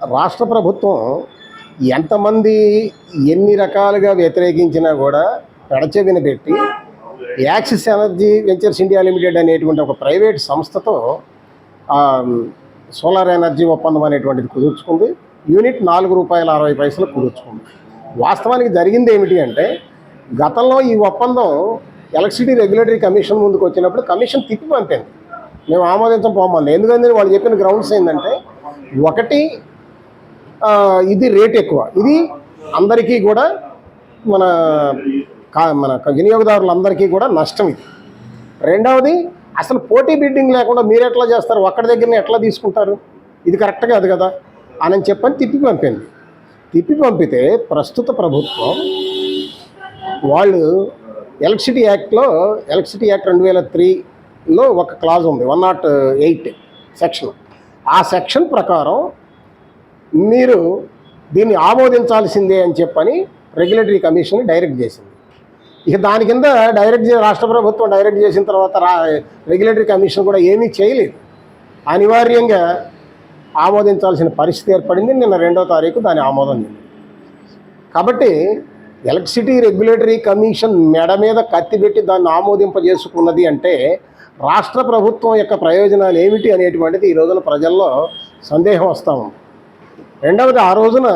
రాష్ట్ర ప్రభుత్వం ఎంతమంది ఎన్ని రకాలుగా వ్యతిరేకించినా కూడా పెడచెవిన పెట్టి Axis energy ventures India limited అనేటువంటి ఒక ప్రైవేట్ సంస్థతో సోలార్ ఎనర్జీ ఒప్పందం అనేటువంటిది కుదుర్చుకుంది. యూనిట్ నాలుగు రూపాయల అరవై పైసలు కుదుర్చుకుంది. వాస్తవానికి జరిగింది ఏమిటి అంటే గతంలో ఈ ఒప్పందం ఎలక్ట్రిసిటీ రెగ్యులేటరీ కమిషన్ ముందుకు వచ్చినప్పుడు కమిషన్ తిప్పి పంపింది. మేము ఆమోదించం పోమంది. ఎందుకంటే వాళ్ళు చెప్పిన గ్రౌండ్స్ ఏంటంటే ఒకటి ఇది రేట్ ఎక్కువ. ఇది అందరికీ కూడా మన కా- మన వినియోగదారులందరికీ కూడా నష్టం ఇది. రెండవది అసలు పోటీ బిడ్డింగ్ లేకుండా మీరు ఎట్లా చేస్తారు? ఒక్కడి దగ్గర ఎట్లా తీసుకుంటారు? ఇది కరెక్ట్ కాదు కదా? అని చెప్పని తిప్పి పంపింది. తిప్పి పంపితే ప్రస్తుత ప్రభుత్వం వాళ్ళు ఎలక్ట్రిసిటీ యాక్ట్లో ఎలక్ట్రిసిటీ యాక్ట్ రెండు వేల త్రీలో ఒక క్లాజ్ ఉంది వన్ నాట్ ఎయిట్ సెక్షన్. ఆ సెక్షన్ ప్రకారం మీరు దీన్ని ఆమోదించాల్సిందే అని చెప్పని రెగ్యులేటరీ కమిషన్ డైరెక్ట్ చేసింది. ఇక దాని కింద డైరెక్ట్ చే- రాష్ట్ర ప్రభుత్వం డైరెక్ట్ చేసిన తర్వాత రెగ్యులేటరీ కమిషన్ కూడా ఏమీ చేయలేదు. అనివార్యంగా ఆమోదించాల్సిన పరిస్థితి ఏర్పడింది. నిన్న రెండో తారీఖు దాని ఆమోదం చెందింది కాబట్టి ఎలక్ట్రిసిటీ రెగ్యులేటరీ కమిషన్ మెడ మీద కత్తి పెట్టి దాన్ని ఆమోదింపజేసుకున్నది అంటే రాష్ట్ర ప్రభుత్వం యొక్క ప్రయోజనాలు ఏమిటి అనేటువంటిది ఈ రోజున ప్రజల్లో సందేహం వస్తూ ఉంది. రెండవది ఆ రోజున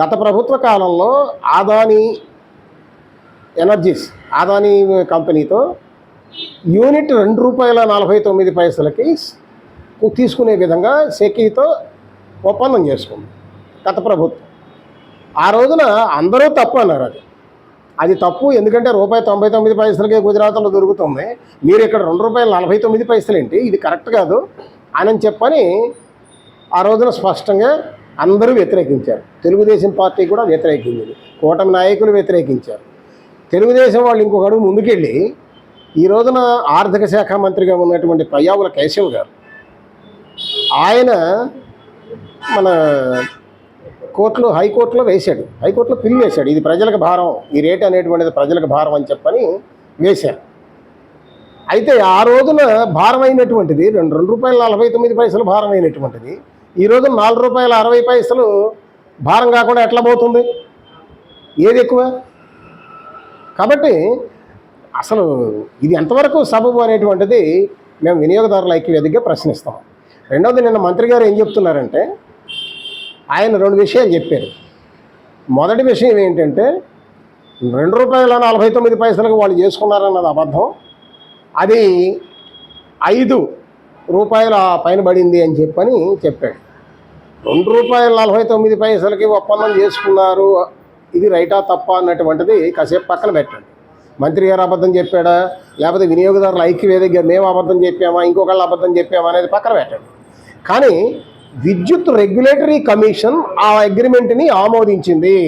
గత ప్రభుత్వ కాలంలో ఆదాని ఎనర్జీస్ ఆదాని కంపెనీతో యూనిట్ రెండు రూపాయల నలభై తొమ్మిది పైసలకి తీసుకునే విధంగా సెకీతో ఒప్పందం చేసుకుంది గత ప్రభుత్వం. ఆ రోజున అందరూ తప్పు అన్నారు అది. అది తప్పు ఎందుకంటే రూపాయి తొంభై తొమ్మిది పైసలకే గుజరాత్లో దొరుకుతుంది. మీరు ఇక్కడ రెండు రూపాయల నలభై తొమ్మిది పైసలు ఏంటి ఇది కరెక్ట్ కాదు. అని చెప్పని ఆ రోజున స్పష్టంగా అందరూ వ్యతిరేకించారు. తెలుగుదేశం పార్టీ కూడా వ్యతిరేకించింది. కూటమి నాయకులు వ్యతిరేకించారు. తెలుగుదేశం వాళ్ళు ఇంకొక అడుగు ముందుకెళ్ళి ఈ రోజున ఆర్థిక శాఖ మంత్రిగా ఉన్నటువంటి పయ్యావుల కేశవ్ గారు ఆయన మన కోర్టులో హైకోర్టులో వేశాడు. హైకోర్టులో పిల్లి వేశాడు. ఇది ప్రజలకు భారం. ఈ రేట్ అనేటువంటిది ప్రజలకు భారం అని చెప్పని వేశారు. అయితే ఆ రోజున భారమైనటువంటిది రెండు రెండు రూపాయల నలభై తొమ్మిది పైసలు భారమైనటువంటిది ఈరోజు నాలుగు రూపాయల అరవై పైసలు భారం కాకుండా ఎట్లా పోతుంది? ఏది ఎక్కువ? కాబట్టి అసలు ఇది ఎంతవరకు సబబు అనేటువంటిది మేము వినియోగదారుల ఐక్యవేదికగా ప్రశ్నిస్తాం. రెండవది నిన్న మంత్రి గారు ఏం చెప్తున్నారంటే ఆయన రెండు విషయాలు చెప్పారు. మొదటి విషయం ఏంటంటే రెండు రూపాయల నలభై తొమ్మిది పైసలకు వాళ్ళు చేసుకున్నారన్నది అబద్ధం. అది ఐదు రూపాయల పైన పడింది అని చెప్పని చెప్పాడు. రెండు రూపాయల నలభై తొమ్మిది పైసలకి ఒప్పందం చేసుకున్నారు. ఇది రైటా తప్ప అన్నటువంటిది కాసేపు పక్కన పెట్టండి. మంత్రి గారు అబద్ధం చెప్పాడా? లేకపోతే వినియోగదారుల ఐక్యవేదికగా మేము అబద్ధం చెప్పామా? ఇంకొకళ్ళు అబద్ధం చెప్పామా అనేది పక్కన పెట్టండి. కానీ విద్యుత్ రెగ్యులేటరీ కమిషన్ ఆ అగ్రిమెంట్ని ఆమోదించింది.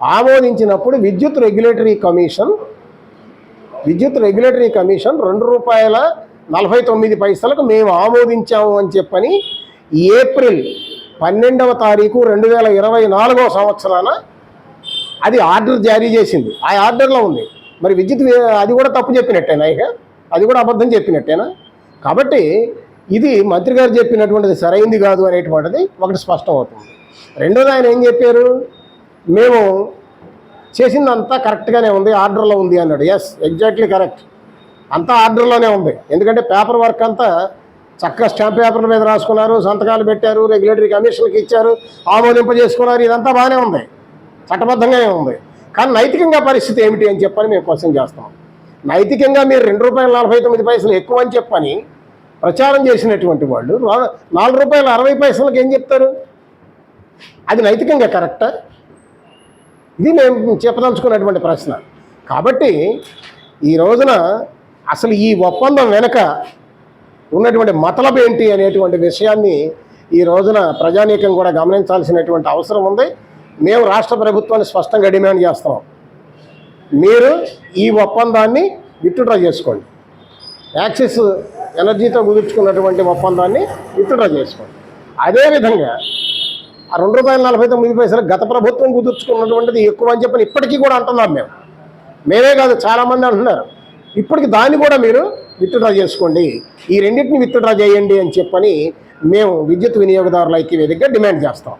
ఆమోదించినప్పుడు విద్యుత్ రెగ్యులేటరీ కమిషన్ విద్యుత్ రెగ్యులేటరీ కమిషన్ రెండు రూపాయల నలభై తొమ్మిది పైసలకు మేము ఆమోదించాము అని చెప్పని ఏప్రిల్ పన్నెండవ తారీఖు రెండు వేల ఇరవై నాలుగవ సంవత్సరాన అది ఆర్డర్ జారీ చేసింది. ఆ ఆర్డర్లో ఉంది. మరి విద్యుత్ అది కూడా తప్పు చెప్పినట్టేనా ఇక? అది కూడా అబద్ధం చెప్పినట్టేనా? కాబట్టి ఇది మంత్రి గారు చెప్పినటువంటిది సరైంది కాదు అనేటువంటిది ఒకటి స్పష్టం అవుతుంది. రెండోది ఆయన ఏం చెప్పారు? మేము చేసిందంతా కరెక్ట్గానే ఉంది ఆర్డర్లో ఉంది అన్నాడు. ఎస్ ఎగ్జాక్ట్లీ కరెక్ట్ అంతా ఆర్డర్లోనే ఉంది. ఎందుకంటే పేపర్ వర్క్ అంతా చక్కగా స్టాంప్ పేపర్ల మీద రాసుకున్నారు సంతకాలు పెట్టారు రెగ్యులేటరీ కమిషన్కి ఇచ్చారు ఆమోదింపజేసుకున్నారు. ఇదంతా బాగానే ఉంది. చట్టబద్ధంగానే ఉంది. కానీ నైతికంగా పరిస్థితి ఏమిటి అని చెప్పని మేము క్వశ్చన్ చేస్తాం. నైతికంగా మీరు రెండు రూపాయల నలభై తొమ్మిది పైసలు ఎక్కువ అని చెప్పని ప్రచారం చేసినటువంటి వాళ్ళు నాలుగు రూపాయల అరవై పైసలకు ఏం చెప్తారు? అది నైతికంగా కరెక్టా? ఇది మేము చెప్పదలుచుకున్నటువంటి ప్రశ్న. కాబట్టి ఈ రోజున అసలు ఈ ఒప్పందం వెనక ఉన్నటువంటి మతలబ్ ఏంటి అనేటువంటి విషయాన్ని ఈ రోజున ప్రజానీకం కూడా గమనించాల్సినటువంటి అవసరం ఉంది. మేము రాష్ట్ర ప్రభుత్వాన్ని స్పష్టంగా డిమాండ్ చేస్తాం మీరు ఈ ఒప్పందాన్ని విత్డ్రా చేసుకోండి. యాక్సిస్ ఎనర్జీతో కుదుర్చుకున్నటువంటి ఒప్పందాన్ని విత్డ్రా చేసుకోండి. అదేవిధంగా ఆ రెండు రూపాయల నలభై తొమ్మిది పైసలు గత ప్రభుత్వం కుదుర్చుకున్నటువంటిది ఎక్కువ అని చెప్పని ఇప్పటికీ కూడా అంటున్నాం మేము. మేమే కాదు చాలామంది అంటున్నారు. ఇప్పటికి దాన్ని కూడా మీరు విత్డ్రా చేసుకోండి. ఈ రెండింటిని విత్డ్రా చేయండి అని చెప్పని మేము విద్యుత్ వినియోగదారుల ఐక్య వేదికగా డిమాండ్ చేస్తాం.